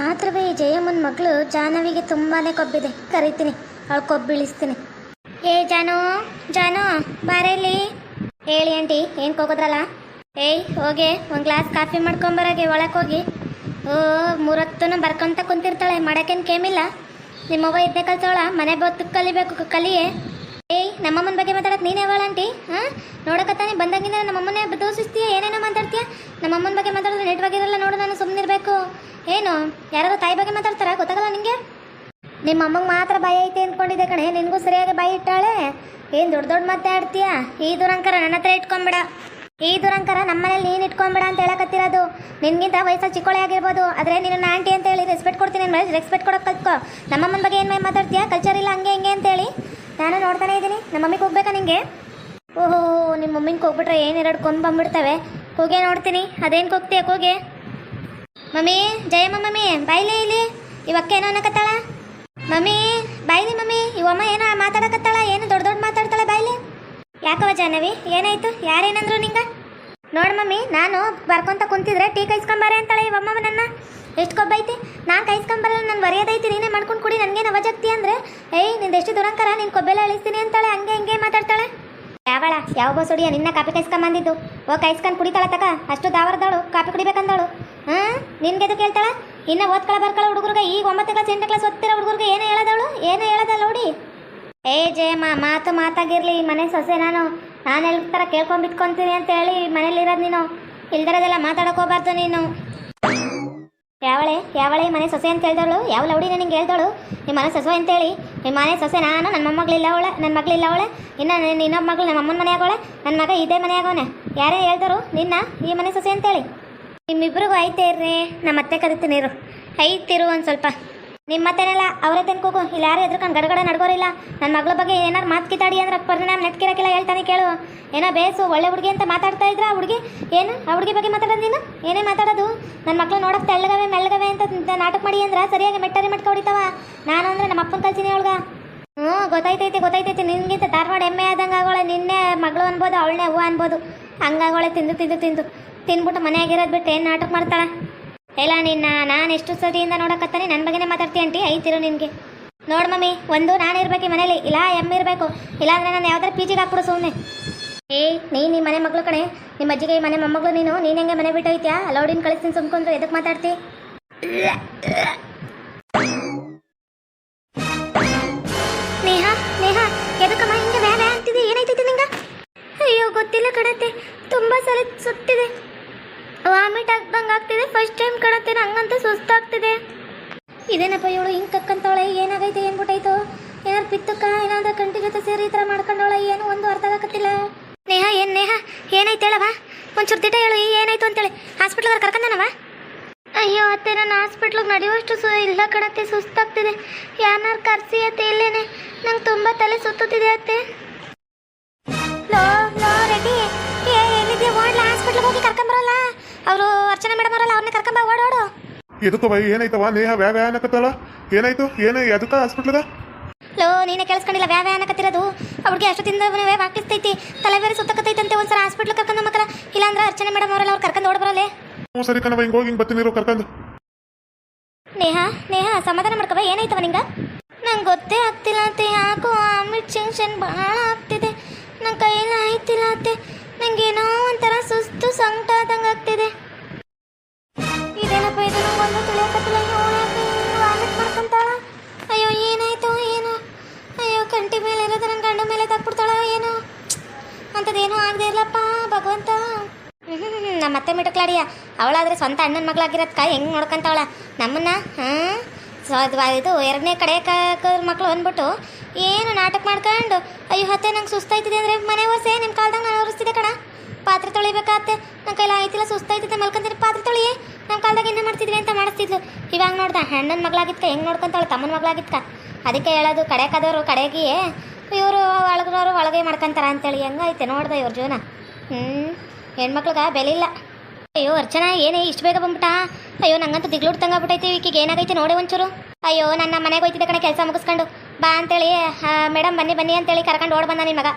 ಆದ್ರೆ ಜಯಮ್ಮನ ಮಗಳು ಜಾಹ್ನವಿಗೆ ತುಂಬಾನೇ ಕೊಬ್ಬಿದೆ. ಕರಿತೀನಿ, ಅವಳು ಕೊಬ್ಬಿಳಿಸ್ತೀನಿ. ಏ ಜಾನು ಜಾನು ಬಾರೇಲಿ ಹೇಳಿ ಆಂಟಿ, ಏನು ಹೋಗೋದ್ರಲ್ಲ ಏಯ್, ಹೋಗಿ, ಒಂದು ಗ್ಲಾಸ್ ಕಾಫಿ ಮಾಡ್ಕೊಂಬರಾಗೆ ಒಳಗೆ ಹೋಗಿ ಓ, ಮೂರತ್ತುನ ಬರ್ಕೊಂತ ಕುಂತಿರ್ತಾಳೆ, ಮಾಡಕ್ಕೇನು ಕೇಮಿಲ್ಲ. ನಿಮ್ಮವ್ವ ಇದ್ದೇ ಕಲ್ತಾಳ ಮನೆ ಬತ್ತು ಕಲಿಬೇಕು, ಕಲಿಯೇ. ಏಯ್, ನಮ್ಮಮ್ಮನ ಬಗ್ಗೆ ಮಾತಾಡಕ್ಕೆ ನೀನೇ ಅವಳ ಆಂಟಿ? ಹಾಂ? ನೋಡಕತ್ತಾನೆ, ಬಂದಾಗಿಂದ ನಮ್ಮಮ್ಮನೇ ದೋಷಿಸ್ತೀಯ ಏನೇನೋ ಮಾತಾಡ್ತೀಯ? ನಮ್ಮಮ್ಮನ ಬಗ್ಗೆ ಮಾತಾಡಿದ್ರೆ ಇರಲ್ಲ, ನೋಡು ನಾನು ಸುಮ್ಮನಿರ್ಬೇಕು ಏನು? ಯಾರಾದ್ರೂ ತಾಯಿ ಬಗ್ಗೆ ಮಾತಾಡ್ತಾರ? ಗೊತ್ತಾಗಲ್ಲ ನಿಮಗೆ ನಿಮ್ಮ ಅಮ್ಮಂಗೆ ಮಾತ್ರ ಭಯ ಐತೆ ಅಂದ್ಕೊಂಡಿದ್ದೆ ಕಣೆ. ನಿನಗೂ ಸರಿಯಾಗಿ ಬಾಯಿ ಇಟ್ಟಾಳೆ. ಏನು ದೊಡ್ಡ ದೊಡ್ಡ ಮಾತಾಡ್ತೀಯ? ಈ ದುರಂಕರ ನನ್ನ ಹತ್ರ ಇಟ್ಕೊಂಬಿಡ ಈ ದುರಂಕರ ನಮ್ಮನೇಲಿ ನೀನು ಇಟ್ಕೊಂಬೇಡ ಅಂತ ಹೇಳಕತ್ತಿರೋದು. ನಿನ್ಗಿಂತ ವಯಸ್ಸಲ್ಲಿ ಚಿಕ್ಕೋಳೆ ಆಗಿರ್ಬೋದು. ಆದರೆ ನಿನ್ನ ಆಂಟಿ ಅಂತ ಹೇಳಿ ರೆಸ್ಪೆಕ್ಟ್ ಕೊಡ್ತೀನಿ ರೆಸ್ಪೆಕ್ಟ್ ಕೊಡೋಕೆ ಕಲ್ತ್ಕೋ. ನಮ್ಮಮ್ಮನ ಬಗ್ಗೆ ಏನು ಮಾತಾಡ್ತೀಯಾ? ಕಲ್ಚರ್ ಇಲ್ಲ, ಹಂಗೆ ಹಿಂಗೆ ಅಂತೇಳಿ ನಾನು ನೋಡ್ತಾನೆ ಇದ್ದೀನಿ. ನಮ್ಮ ಮಮ್ಮಿಗೆ ಹೋಗ್ಬೇಕಾ ನಿಂಗೆ? ಓಹೋ ನಿಮ್ಮ ಮಮ್ಮಿಗೆ ಹೋಗ್ಬಿಟ್ರೆ ಏನು ಎರಡು ಕೊಂಬ್ ಬಂದ್ಬಿಡ್ತವೆ. ಹೋಗೇ ನೋಡ್ತೀನಿ. ಅದೇನು ಹೋಗ್ತೀಯ ಹೋಗಿ ಮಮ್ಮಿ, ಜಯಮ್ಮ ಮಮ್ಮಿ, ಬಾಯ್ಲಿ ಇಲ್ಲಿ. ಇವಕ್ಕೆ ಏನೋ ಅನ್ನಕತ್ತಾಳ? ಮಮ್ಮಿ, ಬಾಯ್ಲಿ ಮಮ್ಮಿ. ಇವಮ್ಮ ಏನೋ ಮಾತಾಡಕತ್ತಾಳ? ಏನು ದೊಡ್ಡ ದೊಡ್ಡ ಮಾತಾಡ್ತಾಳೆ ಬಾಯ್ಲಿ? ಯಾಕವ ಜಾಹ್ನವಿ? ಏನಾಯ್ತು? ಯಾರೇನಂದ್ರು ನಿಂಗ? ನೋಡ್ ಮಮ್ಮಿ, ನಾನು ಬರ್ಕೊಂತ ಕುಂತಿದ್ರೆ ಟೀ ಕೈಸ್ಕೊಂಬಾರೆ ಅಂತಾಳೆ ಅಮ್ಮಮ್ಮ ನನ್ನ ಎಷ್ಟು ಕೊಬ್ಬೈತಿ ನಾನು ಕೈಸ್ಕೊಂಬರಲ್ಲ, ನಾನು ಬರೆಯೋದೈತಿ ನೀನೇ ಮಾಡ್ಕೊಂಡು ಕುಡಿ, ನನಗೆ ನವಜಕ್ತಿ ಅಂದ್ರೆ. ಏಯ್, ನಿಂದು ಎಷ್ಟು ದುರಂಕರ, ನೀನು ಕೊಬ್ಬೆಲ್ಲ ಇಳಿಸ್ತೀನಿ ಅಂತಾಳೆ, ಹಂಗೆ ಹಿಂಗೆ ಮಾತಾಡ್ತಾಳೆ. ಯಾವಳ, ಯಾವ ಬಸುಡಿಯ ನಿನ್ನ ಕಾಪಿ ಕೈಸ್ಕೊಂಬಂದಿದ್ದು? ಓ, ಕೈಸ್ಕೊಂಡು ಕುಡಿತಾಳ ತಕ, ಅಷ್ಟು ದಾವರದಾಳು ಕಾಪಿ ಕುಡಿಬೇಕಂದಳು ಹಾಂ, ನಿನ್ಗೆ ಎದು ಕೇಳ್ತಾಳ ಇನ್ನು ಓದ್ಕಳ ಬರ್ಕಳ ಹುಡುಗರಿಗೆ, ಈಗ ಒಂಬತ್ತು ಕ್ಲಾಸ್ ಎಂಟು ಕ್ಲಾಸ್ ಓದ್ತಿರೋ ಹುಡುಗರಿಗೆ ಏನು ಹೇಳದವಳು? ಏನು ಹೇಳೋದಲ್ಲ ನೋಡಿ. ಏ, ಜಯಮ್ಮ, ಮಾತು ಮಾತಾಗಿರಲಿ ಮನೆ ಸೊಸೆ ನಾನು. ನಾನು ಎಲ್ಲಿ ಥರ ಕೇಳ್ಕೊಂಡ್ ಬಿಟ್ಕೊಂತೀನಿ ಅಂತ ಹೇಳಿ ಮನೇಲಿರೋದು ನೀನು. ಇಲ್ದಿರೋದೆಲ್ಲ ಮಾತಾಡಕ್ ಹೋಗ್ಬಾರ್ದು ನೀನು. ಯಾವಳೆ? ಯಾವಳೆ? ಮನೆ ಸೊಸೆ ಅಂತ ಹೇಳ್ದವಳು? ಯಾವ ಲೌಡಿ ನನಗೆ ಹೇಳ್ದವಳು? ನಿಮ್ಮ ಮನೆ ಸೊಸೆ ಅಂತೇಳಿ ನಿಮ್ಮ ಮನೆ ಸೊಸೆ ನಾನು ನನ್ನ ಮೊಮ್ಮಗಳಿಲ್ಲ ಅವಳೆ ನನ್ನ ಮಗಳಿಲ್ಲ ಅವಳೆ. ಇನ್ನು ನಿನ್ನ ಇನ್ನೊಬ್ಬ ಮಗಳು ನಮ್ಮ ಅಮ್ಮನ ಮನೆಯಾಗವಳೆ ನನ್ನ ಮಗ ಇದೇ ಮನೆಯಾಗವನೆ ಯಾರೇ ಹೇಳ್ದರು? ನಿನ್ನ, ಈ ಮನೆ ಸೊಸೆ ಅಂತೇಳಿ ನಿಮ್ಮಿಬ್ರಿಗೂ ಐತೆ ಇರ್ರಿ. ನಮ್ಮ ಅತ್ತೆ ಕರಿತೀನಿ ಇರು. ಐತಿರು ಒಂದು ಸ್ವಲ್ಪ. ನಿಮ್ಮ ಮತ್ತೇನಲ್ಲ? ಅವರೇ ತನ್ಕೋಗು ಇಲ್ಲಿ ಯಾರು ಎದ್ರಕೊಂಡು ಗಡಗಡ ನಡ್ಗೋರಿಲ್ಲ. ನನ್ನ ಮಗಳ ಬಗ್ಗೆ ಏನಾರು ಮಾತು ಕಿತಾಡಿ ಅಂದ್ರೆ ಪರಿಣಾಮ ನೆಟ್ಕಿರಕ್ಕಿಲ್ಲ ಹೇಳ್ತಾನೆ ಕೇಳು. ಏನೋ ಬೇಸು, ಒಳ್ಳೆ ಹುಡುಗಿ ಅಂತ ಮಾತಾಡ್ತಾ ಇದ್ರ ಆ ಹುಡುಗಿ? ಏನು? ಆ ಹುಡುಗಿ ಬಗ್ಗೆ ಮಾತಾಡೋದು ನೀನು? ಏನೇ ಮಾತಾಡೋದು? ನನ್ನ ಮಕ್ಳು ನೋಡಕ್ ತೆಳ್ಳಗವೆ, ಮೆಳ್ಳಗವೆ ಅಂತ ನಾಟಕ ಮಾಡಿ ಅಂದ್ರೆ ಸರಿಯಾಗಿ ಮೆಟ್ಟರಿ ಮೆಟ್ಕ ಹೊಡಿತಾವ. ನಾನು ಅಂದ್ರೆ ನಮ್ಮ ಅಪ್ಪನ ಕಲ್ಸಿನಿ ಅವಳ್ಗ. ಹ್ಞೂ, ಗೊತ್ತಾಯ್ತೈತಿ ಗೊತ್ತಾಯ್ತೈತಿ. ನಿನ್ಗಿಂತ ಧಾರವಾಡ ಎಮ್ಮೆ ಆದಂಗೆ ಆಗೋಳೆ. ನಿನ್ನೆ ಮಗಳು ಅನ್ಬೋದು ಅವಳನ್ನೇ ಹೂವು ಅನ್ಬೋದು. ಹಂಗಾಗೋಳೆ ತಿಂದು ತಿಂದು ತಿಂದು. ತಿಂದ್ಬಿಟ್ಟು ಮನೆಯಾಗಿರೋದು ಬಿಟ್ಟು ಏನು ನಾಟಕ ಮಾಡ್ತಾಳೆ? ಎಲ್ಲ ನಿನ್ನ, ನಾನು ಎಷ್ಟು ಸತಿಯಿಂದ ನೋಡಕತ್ತಾನೆ? ನನ್ನ ಬಗ್ಗೆನೇ ಮಾತಾಡ್ತೀಯ ಅಂಟಿ ಐತಿರು ನಿನಗೆ. ನೋಡು ಮಮ್ಮಿ, ಒಂದು ನಾನು ಇರಬೇಕು ಮನೇಲಿ. ಇಲ್ಲ ಎಮ್ಮ ಇರಬೇಕು. ಇಲ್ಲಾಂದ್ರೆ ನಾನು ಯಾವ್ದಾರು ಪಿ ಜಿಗೆ ಹಾಕ್ಬಿಡು ಸುಮ್ಮನೆ ಏಯ್ ನೀ ನಿಮ್ಮ ಮನೆ ಮಗಳು ಕಣೆ. ನಿಮ್ಮ ಅಜ್ಜಿಗೆ ಮನೆ ಮೊಮ್ಮಗಳು ನೀನು. ನೀನು ಹೆಂಗೆ ಮನೆ ಬಿಟ್ಟು ಹೋಯ್ತ್ಯಾ? ಕಳಿಸ್ತೀನಿ ಸುಮ್ಕೊಂಡ್ರು ಎದಕ್ಕೆ ಮಾತಾಡ್ತಿ? ನೇಹ ನೇಹ, ಎದಕ್ಕಮ್ಮ ಹಿಂಗೆ ವ್ಯಾ ಅಂತಿದೆ ಏನಾಯ್ತೈತಿ ನಿಂಗ? ಅಯ್ಯೋ, ಗೊತ್ತಿಲ್ಲ ಕಡತ್ತೆ ತುಂಬ ಸಲ ಸುತ್ತಿದೆ. ವಾಮಿಟ್ ಆಗ್ದಂಗೆ ಫಸ್ಟ್ ಟೈಮ್ ಕಾಣತ್ತೆ ಹಂಗಂತ ಸುಸ್ತಾಗ್ತಿದೆ. ಇದೇನಪ್ಪ ಇವಳು ಹಿಂಗೆ ಕಕ್ಕಂತವಳೆ, ಏನಾಗೈತೆ ಏನ್ಬಿಟ್ಟೈತೋ ಏನಾರು ಪಿತ್ತಕ್ಕ ಏನಾದ್ರು ಕಂಟಿ ಜೊತೆ ಸೇರಿ ಈ ಥರ ಮಾಡ್ಕೊಂಡವಳ, ಏನು ಒಂದು ಅರ್ಥ ಆಗಕತ್ತಿಲ್ಲ. ನೇಹ, ಏನು ನೇಹ, ಏನಾಯ್ತು ಹೇಳವ ಒಂಚೂರು ದಿಟ ಹೇಳು ಏನಾಯ್ತು ಅಂತೇಳಿ. ಹಾಸ್ಪಿಟ್ಲ್ಗೆ ಕರ್ಕೊಂಡನವ ಅಯ್ಯೋ, ಅತ್ತೆ ನಾನು ಹಾಸ್ಪಿಟ್ಲಿಗೆ ನಡೆಯುವಷ್ಟು ಸು ಇಲ್ಲ ಕಣತ್ತೆ, ಸುಸ್ತಾಗ್ತಿದೆ. ಯಾರು ಕರ್ಸಿ ಅತ್ತೆ, ಇಲ್ಲೇನೆ. ನಂಗೆ ತುಂಬ ತಲೆ ಸುತ್ತುತ್ತಿದೆ ಅತ್ತೆ. ಅವರು ಅರ್ಚನಾ ಮೇಡಮ್ ಅವರಲ್ಲ ಅವ್ರನ್ನ ಕರ್ಕೊಂಬ ಓಡೋಡು. ಎದಕ್ಕೋ ಬೈ ಏನಾಯ್ತವ ನೇಹ ವ್ಯಾ ವ್ಯಾ ಅನ್ನಕತ್ತಲ್ಲ? ಏನಾಯ್ತು? ಏನ ಎದಕ್ಕ ಹಾಸ್ಪಿಟ್ಲದ ಲೋ ನೀನೇ ಕೇಳಿಸ್ಕೊಂಡಿಲ್ಲ ವ್ಯಾ ವ್ಯಾ ಅನ್ನಕತ್ತಿರೋದು. ಅವ್ರಿಗೆ ಅಷ್ಟೊತ್ತಿಂದ ವಾಕಿಸ್ತೈತಿ ತಲೆ ಬೇರೆ ಸುತ್ತಕತ್ತೈತಂತೆ ಒಂದ್ಸಲ ಹಾಸ್ಪಿಟ್ಲ್ ಕರ್ಕೊಂಡು ಮಕ್ಕಳ ಇಲ್ಲಾಂದ್ರೆ ಅರ್ಚನಾ ಮೇಡಮ್ ಅವರಲ್ಲ ಅವ್ರು ಕರ್ಕೊಂಡು ಓಡ್ಬರಲ್ಲೇ ಹ್ಞೂ ಸರಿ ಕಣವ ಹಿಂಗೆ ಹೋಗಿ ಹಿಂಗೆ ಬರ್ತೀನಿ ಇರು ಕರ್ಕೊಂಡು. ನೇಹ ನೇಹ ಸಮಾಧಾನ ಮಾಡ್ಕವ ಏನಾಯ್ತವ ನಿಂಗ? ನಂಗೆ ಗೊತ್ತೇ ಆಗ್ತಿಲ್ಲ ಅತ್ತೆ ಯಾಕೋ ಆಮಿಟ್ ಟೆನ್ಷನ್ ಭಾಳ ಆಗ್ತಿದೆ. ನನ್ನ ಕೈಯಲ್ಲಿ ಆಯ್ತಿಲ್ಲ ಅತ್ತೆ ನಂಗೇನೋ ಒಂಥರ ಸುಸ್ತು ಸಂಕಟ ಆಗ್ತಿದೆ ಇದೇನಪ್ಪ ಇದು ಒಂದು ತಿಳಿಯಕತ್ತಿಲ್ಲ ವಾಮಿಟ್ ಮಾಡ್ಕೊಂತಾಳ. ಅಯ್ಯೋ, ಏನಾಯ್ತು, ಏನೋ? ಅಯ್ಯೋ, ಕಂಟಿ ಮೇಲೆ ಇರೋದು ನನ್ನ ಗಂಡ ಮೇಲೆ ತಕ್ಬಿಡ್ತಾಳ ಏನೋ? ಅಂಥದ್ದೇನೂ ಆಗದೆ ಇಲ್ಲಪ್ಪ ಭಗವಂತ. ನಮ್ಮ ಅತ್ತೆ ಮಿಟಕ್ಲಾಡಿಯ ಅವಳಾದ್ರೆ ಸ್ವಂತ ಅಣ್ಣನ ಮಗಳಾಗಿರೋದ್ಕ ಹೆಂಗೆ ನೋಡ್ಕೊಂತಾವಳ ನಮ್ಮನ್ನ, ಹಾಂ? ಸೊ ಅದು ಇದು ಎರಡನೇ ಕಡೆ ಮಕ್ಕಳು ಅಂದ್ಬಿಟ್ಟು ಏನು ನಾಟಕ ಮಾಡ್ಕೊಂಡು, ಅಯ್ಯೋ ಹತ್ತೆ ನಂಗೆ ಸುಸ್ತಾಯ್ತಿದೆ ಅಂದರೆ ಮನೆ ಒರೆಸೆ ನಿಮ್ಮ ಕಾಲ್ದಾಗ ನಾನು ಒರೆಸ್ತಿದ್ದೆ ಕಣ. ಪಾತ್ರೆ ತೊಳಿಬೇಕಾತ್ತೆ ನನ್ನ ಕೈಲಿ ಆಯ್ತಿಲ್ಲ ಸುಸ್ತಾಯ್ತಿದ್ದೆ ಮಲ್ಕೊಂತೀನಿ ಪಾತ್ರೆ ತೊಳಿ ನಮ್ಮ ಕಾಲ್ದಾಗ ಏನು ಮಾಡ್ತಿದ್ವಿ ಅಂತ ಮಾಡಿಸ್ತಿದ್ಲು. ಇವಾಗ ನೋಡ್ದೆ ಹೆಣ್ಣನ ಮಗಳಾಗಿದ್ಕ, ಹೆಂಗೆ ನೋಡ್ಕೊಂತಾಳೆ ತಮ್ಮನ ಮಗಳಾಗಿದ್ಕ. ಅದಕ್ಕೆ ಹೇಳೋದು, ಕಡೆ ಕದವರು ಕಡೆಗೆ ಇವರು ಒಳಗಿನವರು ಒಳಗೆ ಮಾಡ್ಕೊಂತಾರ ಅಂತೇಳಿ. ಹೆಂಗೈತೆ ನೋಡ್ದೆ ಇವ್ರ ಜೀವನ? ಹ್ಞೂ ಹೆಣ್ಮಕ್ಳಿಗೆ ಬೆಲೆ ಇಲ್ಲ. ಅಯ್ಯೋ ಅರ್ಚನಾ, ಏನೇ, ಇಷ್ಟು ಬೇಗ ಬಂದ್ಬಿಟ್ಟ ಅಯ್ಯೋ, ನಂಗಂತೂ ತಂಗ ತಂಗಾಗ್ಬಿಟ್ಟೈತಿ ಈಕಿಗೆ. ಏನಾಗೈತಿ ನೋಡಿ ಒಂಚೂರು. ಅಯ್ಯೋ, ನನ್ನ ಮನೆಗೆ ಹೋಯ್ತಿದ್ದೆ ಕಣ ಕೆಲಸ ಮುಗಿಸ್ಕೊಂಡು. ಬಾ ಅಂತೇಳಿ ಮೇಡಮ್ ಬನ್ನಿ ಬನ್ನಿ ಅಂತೇಳಿ ಕರ್ಕೊಂಡು ಓಡ್ ಬಂದ ನಿನ್ನ ಮಗ.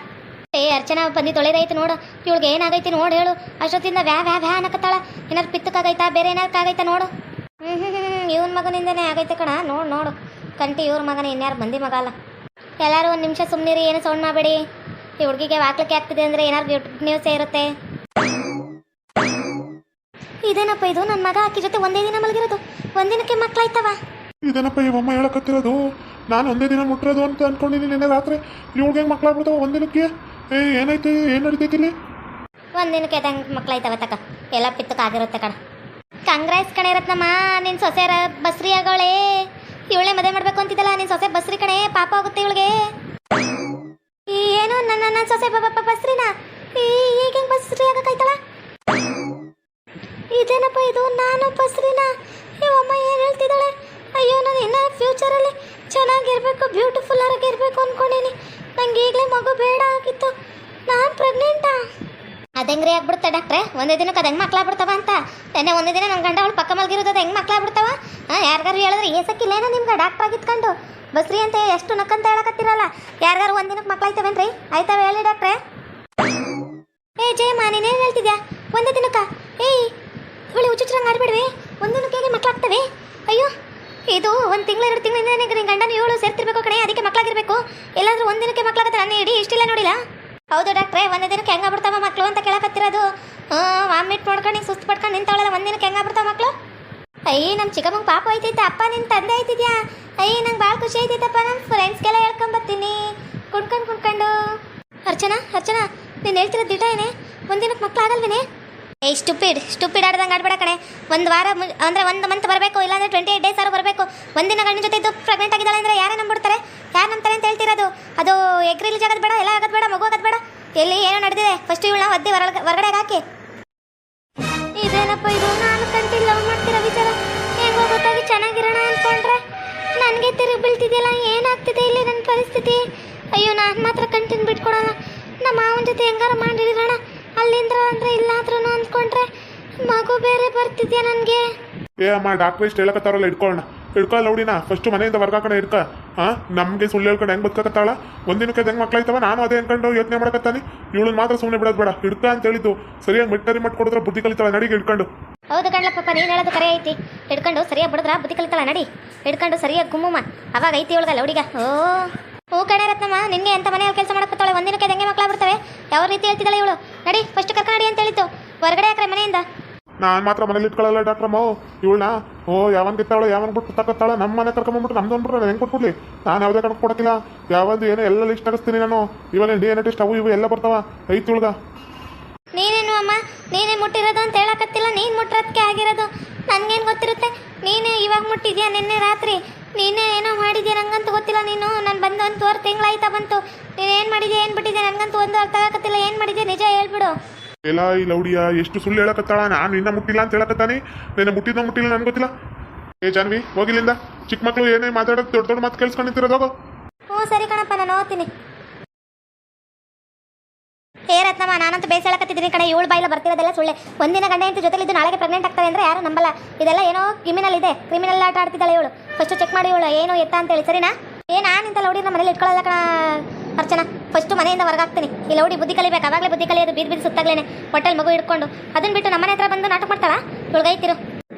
ಏ, ಅರ್ಚನಾ, ಬಂದು ತೊಳೆದೈತೆ ನೋಡು. ಇವಳಿಗೆ ಏನಾಗೈತಿ ನೋಡು ಹೇಳು. ಅಷ್ಟೊತ್ತಿಂದ ವ್ಯಾ ವ್ಯಾ ವ್ಯಾ ಅನ್ನಕತ್ತಾಳ. ಏನಾದ್ರು ಪಿತ್ತಕ್ಕಾಗೈತಾ ಬೇರೆ ಏನಾದಕ್ಕಾಗೈತಾ ನೋಡು. ಹ್ಞೂ ಹ್ಞೂ ಹ್ಞೂ ಇವನ ಮಗನಿಂದನೇ ಆಗೈತೆ ಕಣ. ನೋಡು ನೋಡು. ಕಂಟಿ ಇವ್ರ ಮಗನ, ಇನ್ಯಾರು ಬಂದಿ ಮಗ ಅಲ್ಲ. ಎಲ್ಲರೂ ಒಂದು ನಿಮಿಷ ಸುಮ್ಮನಿರಿ ಏನು ಸೌಂಡ್ ಮಾಡಬೇಡಿ. ಈ ಹುಡುಗಿಗೆ ವಾಕ್ಲಿಕ್ಕೆ ಆಗ್ತಿದೆ ಅಂದರೆ ಏನಾರು ನ್ಯೂಸೇ ಇರುತ್ತೆ. ಇದೇನಪ್ಪ ಇದು? ನನ್ನ ಮಗ ಆಕಿ ಜೊತೆ ಒಂದೇ ದಿನ ಮಲಗಿರೋದು. ಒಂದಿನಕ್ಕೆ ಮಕ್ಕಳಾಯ್ತವ ಇದೇನಪ್ಪ ಈ ಅಮ್ಮ ಹೇಳಕತ್ತಿರೋದು? ನಾನು ಒಂದೇ ದಿನ ಮುಟ್ಟಿರೋದು ಅಂತ ಅನ್ಕೊಂಡಿದ್ದೀನಿ ನಿನ್ನೆ ರಾತ್ರಿ. ಇವ್ಳಿಗೆ ಮಕ್ಕಳಾಗ್ಬಿಡ್ತಾವ ಒಂದಿನಕ್ಕೆ? ಏ ಏನಾಯ್ತು? ಏನು ನಡೀತೈತಿ ಇಲ್ಲಿ? ಒಂದಿನಕ್ಕೆ ತಂಗ ಮಕ್ಕಳಾಯ್ತವ ತಕ. ಎಲ್ಲ ಪಿತ್ತಕ್ಕಾಗಿರುತ್ತೆ ಕಣ. ಕಾಂಗ್ರೆಸ್ ಕಣೆ ಇರತ್ನಮ್ಮ ನಿನ್ನ ಸೊಸೆರ ಬಸ್ರಿ ಆಗೋಳೆ. ಇವಳೆ ಮದುವೆ ಮಾಡ್ಬೇಕು ಅಂತಿದ್ದಲ್ಲ ನಿನ್ನ ಸೊಸೆ ಬಸ್ರಿ ಕಣೆ ಪಾಪ ಆಗುತ್ತೆ ಇವಳಿಗೆ. ಏನು ನನ್ನ ನನ್ನ ಸೊಸೆ ಬಸ್ರಿನಾ? ಈಗ ಹೆಂಗೆ ಬಸ್ರಿ ಆಗಕ್ಕಾಯ್ತಳ? ಇದೇನಪ್ಪ ಇದು? ನಾನು ಬಸ್ರಿನಾ ಅಮ್ಮ ಏನು ಹೇಳ್ತಿದ್ದಾಳೆ? ಅಯ್ಯೋ, ನಾನು ಇನ್ನ ಫ್ಯೂಚರಲ್ಲಿ ಚೆನ್ನಾಗಿರಬೇಕು ಬ್ಯೂಟಿಫುಲ್ ಆಗಿರ್ಬೇಕು ಅಂದ್ಕೊಂಡಿನಿ ನಂಗೆ ಈಗಲೇ ಮಗು ಬೇಡ ಆಗಿತ್ತು. ನಾನು ಪ್ರೆಗ್ನೆಂಟಾ ಅದಂಗ್ರಿ ಆಗ್ಬಿಡ್ತಾ ಡಾಕ್ಟ್ರೆ ಒಂದೇ ದಿನಕ್ಕೆ ಅದು ಹೆಂಗೆ ಮಕ್ಕಳಾಗ್ಬಿಡ್ತಾವ ಅಂತ? ನೆನ್ನೆ ಒಂದೇ ದಿನ ನನ್ನ ಗಂಡ ಅವಳು ಪಕ್ಕ ಮಲ್ಗಿರೋದು ಅದು ಹೆಂಗೆ ಮಕ್ಕಳಾಗ್ಬಿಡ್ತಾವ ಹಾಂ ಯಾರಿಗಾರು ಹೇಳಿದ್ರೆ ಏಸಕ್ಕಿಲ್ಲೇನೋ ನಿಮ್ಗೆ ಡಾಕ್ಟ್ರ್ ಆಗಿತ್ಕೊಂಡು. ಬಸ್ರಿ ಅಂತ ಎಷ್ಟು ನಕ್ಕಂತ ಹೇಳಕತ್ತಿರಲ್ಲ? ಯಾರಿಗಾರು ಒಂದು ದಿನಕ್ಕೆ ಮಕ್ಕಳಾಯ್ತವೇನ್ರಿ ಆಯ್ತಾವ ಹೇಳಿ ಡಾಕ್ಟ್ರೆ ಏ, ಜಯಮ್ಮ ನೀನೇನು ಹೇಳ್ತಿದ್ಯಾ? ಒಂದೇ ದಿನಕ್ಕ? ಏಯ್ ಇವಳು ಹುಚ್ಚುಚ್ಚರಂಗೆ ಆಡ್ಬಿಡ್ವಿ. ಒಂದೊಂದು ಕೈಗೆ ಮಕ್ಕಳಾಗ್ತವೆ ಅಯ್ಯೋ, ಇದು ಒಂದು ತಿಂಗಳು, ಎರಡು ತಿಂಗಳಿಂದ ನಿನ್ನ ಗಂಡನ ಏಳು ಸೇರ್ತಿರ್ಬೇಕು ಕಣೆ, ಅದಕ್ಕೆ ಮಕ್ಕಳಾಗಿರ್ಬೇಕು ಎಲ್ಲಾದರೂ ಒಂದು ದಿನಕ್ಕೆ ಮಕ್ಕಳಾಗತ್ತೆ ನಾನು ಇಡೀ ಇಷ್ಟಿಲ್ಲ ನೋಡಿಲ್ಲ. ಹೌದು ಡಾಕ್ಟ್ರೆ, ಒಂದೇ ದಿನಕ್ಕೆ ಹೆಂಗೆ ಬಿಡ್ತಾವ ಮಕ್ಕಳು ಅಂತ ಕೇಳಕತ್ತಿರೋದು. ವಾಮಿಟ್ ಮಾಡ್ಕೊಂಡು ಸುಸ್ತು ಪಡ್ಕೊಂಡು ನಿಂತವಳಲ್ಲ, ಒಂದು ದಿನಕ್ಕೆ ಹೆಂಗಾಗ್ಬಿಡ್ತಾವ ಮಕ್ಕಳು ಅಯ್ಯ ನಮ್ಮ ಚಿಕ್ಕಮ್ಮಂಗೆ ಪಾಪ ಐತೈತೆ ಅಪ್ಪ ನಿನ್ನ ತಂದೆ ಐತಿದ್ಯಾ ಅಯ್ಯ, ನಂಗೆ ಭಾಳ ಖುಷಿ ಐತೈತಪ್ಪ ನಮ್ಮ ಫ್ರೆಂಡ್ಸ್ಗೆಲ್ಲ ಹೇಳ್ಕೊಂಬರ್ತೀನಿ ಕುಣ್ಕೊಂಡು ಕುಣ್ಕೊಂಡು. ಅರ್ಚನಾ ಅರ್ಚನಾ, ನೀನು ಹೇಳ್ತಿರೋ ದಿಟ ಏನೇ? ಒಂದಿನಕ್ಕೆ ಮಕ್ಳು ಆಗಲ್ವೇನೆ ಏಯ್ ಸ್ಟುಪಿಡ್ ಸ್ಟುಪಿಡ್ ಆಡ್ದಂಗೆ ಆಡ್ಬೇಡ ಕಣೆ ಒಂದು ವಾರ ಅಂದ್ರೆ ಒಂದು ಮಂತ್ ಬರಬೇಕು, ಇಲ್ಲಾಂದ್ರೆ ಟ್ವೆಂಟಿ ಏಟ್ ಡೇಸ್ ಆರು ಬರಬೇಕು. ಒಂದಿನ ಗಂಡಿನ ಜೊತೆ ಇದ್ದು ಪ್ರೆಗ್ನೆಂಟ್ ಆಗಿದ್ದಾಳೆ ಅಂದ್ರೆ ಯಾರೇ ನಂಬಿಡ್ತಾರೆ? ಯಾರು ನಂಬ್ತಾರೆ ಅಂತ ಹೇಳ್ತಿರೋದು? ಅದು ಎಗ್ ಜಾಗದ ಆಗೋದು ಬೇಡ, ಎಲ್ಲ ಆಗೋದು ಬೇಡ, ಮಗು ಆಗೋದು ಬೇಡ. ಎಲ್ಲಿ ಏನೋ ನಡೆದಿದೆ. ಫಸ್ಟ್ ಇವಳನ್ನ ಒದ್ದೆ ಹೊರಗಡೆ ಹೊರಗಡೆ ಹಾಕಿ. ಇದೇನಪ್ಪ ಇದು? ನಾನು ಕಂಟಿ ಲವ್ ಮಾಡ್ತಿರೋ ವಿಚಾರ. ಹೆಂಗೋ ಗೊತ್ತಾಗಿ ಚೆನ್ನಾಗಿರೋಣ ಅನ್ಕೊಂಡ್ರೆ. ನನಗೆ ತಿರುಗಿ ಬೀಳ್ತಿದೆಯಲ್ಲ, ಏನಾಗ್ತಿದೆ ಇಲ್ಲಿ ನನ್ನ ಪರಿಸ್ಥಿತಿ? ಅಯ್ಯೋ, ನಾನು ಮಾತ್ರ ಕಂಟಿನ್ ಬಿಟ್ಕೊಡೋಣ ನಮ್ಮ ಮಾವನ ಜೊತೆ ಹೆಂಗಾರ ಮಾಡಿರೋಣ ಅಲ್ಲಿಂದ ಅಂದ್ರೆ ಇಲ್ಲಾದ್ರೂ ಅಂದ್ಕೊಂಡ್ರೆ ಮಗು ಬೇರೆ ಬರ್ತಿದ್ಯಾ ನನಗೆ? ಏ ಅಮ್ಮ ಡಾಕ್ಟರ್ ಇಷ್ಟು ಹೇಳಕತ್ತಾರಲ್ಲ ಇಟ್ಕೊಳ್ಳೋಣ ಇಡ್ಕೊಳ್ಳ ಲೌಡಿನ ಫಸ್ಟ್ ಮನೆಯಿಂದ ಹೊರ್ಗಾಕಣ ಇಡ್ಕ ಹಾ ನಮಗೆ ಸುಳ್ಳು ಹೇಳ್ಕೊಂಡು ಹೆಂಗೆ ಬದುಕತ್ತಾಳ ಒಂದಿನಕ್ಕೆ ಹೆಂಗೆ ಮಕ್ಕಳಾಯ್ತವ ನಾನು ಅದೇ ಅನ್ಕೊಂಡು ಯೋಚನೆ ಮಾಡಕತ್ತಾನೆ. ಇವಳನ್ನ ಮಾತ್ರ ಸುಮ್ಮನೆ ಬಿಡೋದು ಬೇಡ. ಇಡ್ಕ ಅಂತ ಹೇಳಿದ್ದು. ಸರಿಯಾಗಿ ಮಿಟ್ಟರಿ ಮಟ್ ಕೊಡಿದ್ರೆ ಬುದ್ಧಿ ಕಲಿತಾಳ ನಡಿಗೆ ಹಿಡ್ಕೊಂಡು. ಹೌದು ಕಣ್ಲಪ್ಪ ನೀನು ಹೇಳೋದು ಕರೆ ಐತಿ. ಹಿಡ್ಕೊಂಡು ಸರಿಯಾಗಿ ಬಿಡಿದ್ರ ಬುದ್ಧಿ ಕಲಿತಾಳ ನಡಿ. ಹಿಡ್ಕೊಂಡು ಸರಿಯಾಗಿ ಗುಮ್ಮಮ್ಮ. ಅವಾಗ ಐತಿ ಒಳಗಲ್ಲ ಹುಡುಗ. ಓ. ಹೂ ಕಡೆ ರತ್ನಮ್ಮ ನಿನ್ಗೆ ಎಂತ ಮನೆಯಲ್ಲಿ ಕೆಲಸ ಮಾಡಕತ್ತಾಳೆ ಒಂದಿನಕ್ಕೆ ಹೆಂಗೆ ಬರ್ತವೆ ಯಾವ ರೀತಿ ಹೇಳ್ತಿದ್ದಾಳೆ ಇವಳು? ನಡಿ ಫಸ್ಟ್ ಕರ್ಕೊಂಡು ಅಂತ ಹೇಳಿತ್ತು ಹೊರಗಡೆ ಹಾಕ್ರೆ ಮನೆಯಿಂದ? ನಾನು ಮಾತ್ರ ಮನೇಲಿ ಇಟ್ಕೊಳ್ಳಲ್ಲ ಡಾಕ್ಟ್ರಮ್ಮ. ಇವಳನ್ನ? ಓ ಯಾವನ್ ಕಿತ್ತಾಳು ಯಾವನ್ ಬಿಟ್ಟು ತಕ್ಕತ್ತಾಳ ನಮ್ಮ ಮನೆ ಕರ್ಕೊಂಡ್ಬಿಟ್ಟು ನಮ್ದು ಅಂದ್ಬಿಟ್ರೆ ಹೆಂಗ್ ಕೊಟ್ಬಿಡ್ಲಿ? ನಾನು ಯಾವುದೇ ಕಣಕ್ಕೆ ಕೊಡಕ್ಕಿಲ್ಲ. ಯಾವಂದು ಏನೋ ಎಲ್ಲ ಲಿಸ್ಟ್ ತರಿಸ್ತೀನಿ ನಾನು. ಇವಾಗ ಡಿ ಎನ್ ಟೆಸ್ಟ್ ಅವು ಇವು ಎಲ್ಲ ಬರ್ತಾವ. ಐತಿ ಉಳ್ಗ ನೀನೇನು ಅಮ್ಮ? ನೀನೇ ಮುಟ್ಟಿರೋದು ಅಂತ ಹೇಳಕತ್ತಿಲ್ಲ ನೀನು ಮುಟ್ಟಿರೋದಕ್ಕೆ ಆಗಿರೋದು. ನನಗೇನು ಗೊತ್ತಿರುತ್ತೆ? ನೀನೇ ಇವಾಗ ಮುಟ್ಟಿದ್ಯಾ ನಿನ್ನೆ ರಾತ್ರಿ? ನೀನೇ ಏನೋ ಮಾಡಿದ್ಯಾ? ನಂಗಂತೂ ಗೊತ್ತಿಲ್ಲ ನೀನು. ನಾನು ಬಂದು ತೋರ್ ತಿಂಗಳಾಯ್ತಾ ಬಂತು. ನೀನು ಏನು ಮಾಡಿದ್ಯಾ ಏನು ಬಿಟ್ಟಿದ್ಯಾ? ನನಗಂತೂ ಒಂದು ಅರ್ಥ ಆಗತ್ತಿಲ್ಲ ಏನು ಮಾಡಿದ್ಯಾ? ನಿಜ ಹೇಳ್ಬಿಡು. ಎಲ್ಲ ಈ ಲೌಡಿಯ ಎಷ್ಟು ಸುಳ್ಳು ಹೇಳಕತ್ತಾಳ? ನಾನು ನಿನ್ನ ಮುಟ್ಟಿಲ್ಲ ಅಂತ ಹೇಳಕತ್ತಾನೆ. ನಿನ್ನ ಮುಟ್ಟಿದ್ದ ಮುಟ್ಟಿಲ್ಲ ನನ್ಗೆ ಗೊತ್ತಿಲ್ಲ. ಏ ಜಾನ್ವಿ ಹೋಗಿಲ್ಲಿಂದ? ಚಿಕ್ಕ ಮಕ್ಳು ಏನೇ ಮಾತಾಡೋದು ದೊಡ್ಡ ದೊಡ್ಡ ಮಾತು ಹೋಗು. ಹ್ಞೂ ಸರಿ ಕಣಪ್ಪ ನಾನು ಹೋಗ್ತೀನಿ. ಹೇ ರತ್ನಮ್ಮ ನಾನಂತೂ ಬೇಸಳಕತ್ತಿದ್ದೀನಿ ಕಡೆ ಏಳು ಬಾಯಿಲ ಬರ್ತಿರೋದೆಲ್ಲ ಸುಳ್ಳೆ. ಒಂದಿನ ಗಂಡ ಹೆಂಡತಿ ಜೊತೆಲಿದ್ದು ನಾಳೆಗೆ ಪ್ರೆಗ್ನೆಂಟ್ ಆಗ್ತಾರೆ ಅಂದ್ರೆ ಯಾರು ನಂಬಲ್ಲ. ಇದೆಲ್ಲ ಏನೋ ಕ್ರಿಮಿನಲ್ ಇದೆ. ಕ್ರಿಮಿನಲ್ ಆಟ ಆಡ್ತಿದ್ದಾಳೆ ಇವಳು. ಫಸ್ಟ್ ಚೆಕ್ ಮಾಡಿ ಇವಳು. ಏನು ಎತ್ತ ಅಂತ ಹೇಳಿ, ಸರಿನಾ? ಏ, ನಾನು ಇಂಥ ಲೌಡಿ ನಮ್ಮ ಮನೇಲಿ ಇಟ್ಕೊಳ್ಳಲ್ಲ ಕಣ ಅರ್ಚನಾ. ಫಸ್ಟ್ ಮನೆಯಿಂದ ಹೊರಗಾಗ್ತೀನಿ. ಈ ಲೌಡಿ ಬುದ್ಧಿ ಕಲಿಬೇಕು. ಅವಾಗಲೇ ಬುದ್ಧಿ ಕಲಿಯೋದು ಬೀದಿ ಬೀದಿ ಸುತ್ತಾಗ್ಲೇನೆ. ಹೊಟ್ಟೆಲ್ ಮಗು ಇಟ್ಕೊಂಡು ಅದನ್ನ ಬಿಟ್ಟು ನಮ್ಮನೆ ಹತ್ರ ಬಂದು ನಾಟಕ ಮಾಡ್ತಾಳ? ಇವಳಿಗೈತಿರು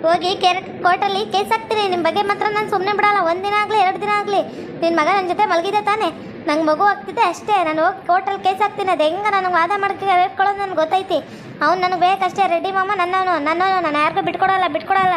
ಹೋಗಿ ಕೇರ್ ಕೋರ್ಟಲ್ಲಿ ಕೇಸ್ ಹಾಕ್ತೀನಿ. ನಿಮ್ಮ ಬಗ್ಗೆ ಮಾತ್ರ ನಾನು ಸುಮ್ಮನೆ ಬಿಡಲ್ಲ. ದಿನ ಆಗಲಿ, ಎರಡು ದಿನ ಆಗಲಿ. ನಿನ್ನ ಮಗ ನನ್ನ ಜೊತೆ ಮಲಗಿದೆ ತಾನೆ. ನಂಗೆ ಮಗು ಆಗ್ತಿದೆ ಅಷ್ಟೇ. ನಾನು ಹೋಗಿ ಕೋರ್ಟಲ್ಲಿ ಕೇಸ್ ಹಾಕ್ತೀನಿ. ಅದು ಹೆಂಗೆ ನನಗೆ ವಾದ ಮಾಡ್ಕೊ ಹೇಳ್ಕೊಳ್ಳೋದು ನನಗೆ ಗೊತ್ತೈತಿ. ಅವ್ನು ನನಗೆ ಬೇಕಷ್ಟೇ. ರೆಡಿ ಮಾಮ ನನ್ನವನು. ನನ್ನವನು. ನಾನು ಯಾರಿಗೂ ಬಿಟ್ಕೊಡಲ್ಲ ಬಿಟ್ಕೊಡಲ್ಲ.